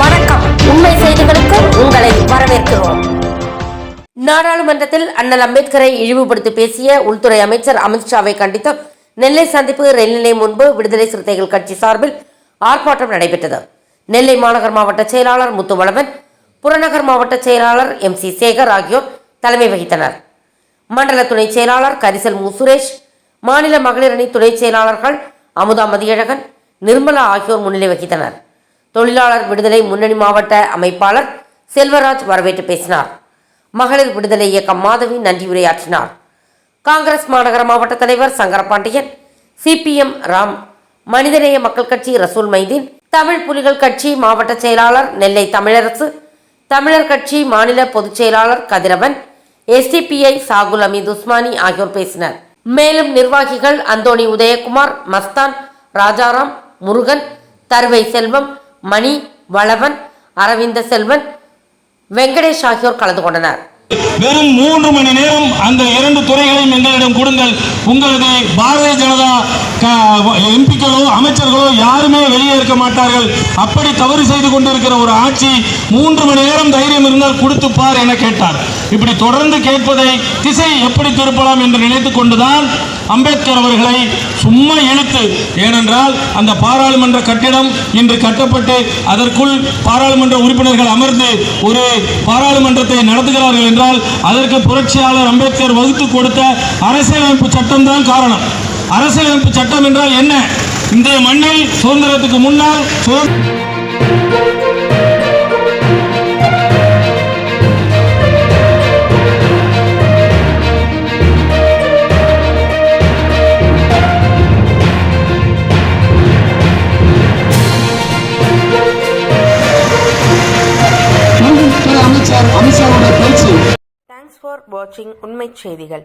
வணக்கம். உண்மை செய்திகளுக்கு உங்களை வரவேற்கிறோம். நாடாளுமன்றத்தில் அண்ணல் அம்பேத்கரை இழிவுபடுத்தி பேசிய உள்துறை அமைச்சர் அமித்ஷாவை கண்டித்து நெல்லை சந்திப்பு ரயில் நிலையம் முன்பு விடுதலை சிறுத்தைகள் கட்சி சார்பில் ஆர்ப்பாட்டம் நடைபெற்றது. நெல்லை மாநகர் மாவட்ட செயலாளர் முத்துவளவன் புறநகர் மாவட்ட செயலாளர் எம் சி சேகர் ஆகியோர் தலைமை வகித்தனர். மண்டல துணை செயலாளர் கரிசல் மு. சுரேஷ் மாநில மகளிர் அணி துணை செயலாளர்கள் அமுதா மதியழகன் நிர்மலா ஆகியோர் முன்னிலை வகித்தனர். தொழிலாளர் விடுதலை முன்னணி மாவட்ட அமைப்பாளர் செல்வராஜ் வரவேற்று பேசினார். மகளிர் விடுதலை இயக்கம் மாதவி நன்றி உரையாற்றினார். காங்கிரஸ் மாநகர மாவட்ட தலைவர் சங்கரபாண்டியன் சிபிஎம் ராம் மனிதநேய மக்கள் கட்சி ரசூல் மைதீன் தமிழ் புலிகள் கட்சி மாவட்ட செயலாளர் நெல்லை தமிழரசு தமிழர் கட்சி மாநில பொதுச் செயலாளர் கதிரவன் எஸ்டிபிஐ சாகுல் அமீத் உஸ்மானி ஆகியோர் பேசினர். மேலும் நிர்வாகிகள் அந்தோணி உதயகுமார் மஸ்தான் ராஜாராம் முருகன் தருவை செல்வம் மணி வளவன் அரவிந்த செல்வன் வெங்கடேஷ் ஆகியோர் கலந்து கொண்டனர். வெறும் மூன்று மணி நேரம் அந்த இரண்டு துறைகளையும் எங்களிடம் கொடுங்கள். உங்களது பாரதிய ஜனதா எம்பிக்களோ அமைச்சர்களோ யாருமே வெளியே இருக்க மாட்டார்கள். அப்படி தவறு செய்து கொண்டிருக்கிற ஒரு ஆட்சி மூன்று மணி நேரம் தைரியம் இருந்தால் கொடுத்து பார் என கேட்டார். இப்படி தொடர்ந்து கேட்பதை திசை எப்படி திருப்பலாம் என்று நினைத்து கொண்டுதான் அம்பேத்கர் அவர்களை சும்மா இழுத்து ஏனென்றால் அந்த பாராளுமன்ற கட்டிடம் இன்று கட்டப்பட்டு அதற்குள் பாராளுமன்ற உறுப்பினர்கள் அமர்ந்து ஒரு பாராளுமன்றத்தை நடத்துகிறார்கள் என்றால் அதற்கு புரட்சியாளர் அம்பேத்கர் வகுத்து கொடுத்த அரசியலமைப்பு சட்டம்தான் காரணம். அரசியலமைப்பு சட்டம் என்றால் என்ன? இந்த மண்ணில் சுதந்திரத்துக்கு முன்னால் அமைச்சர் அமித்ஷாவுடைய பேச்சு. தேங்க்ஸ் ஃபார் வாட்சிங் உண்மை செய்திகள்.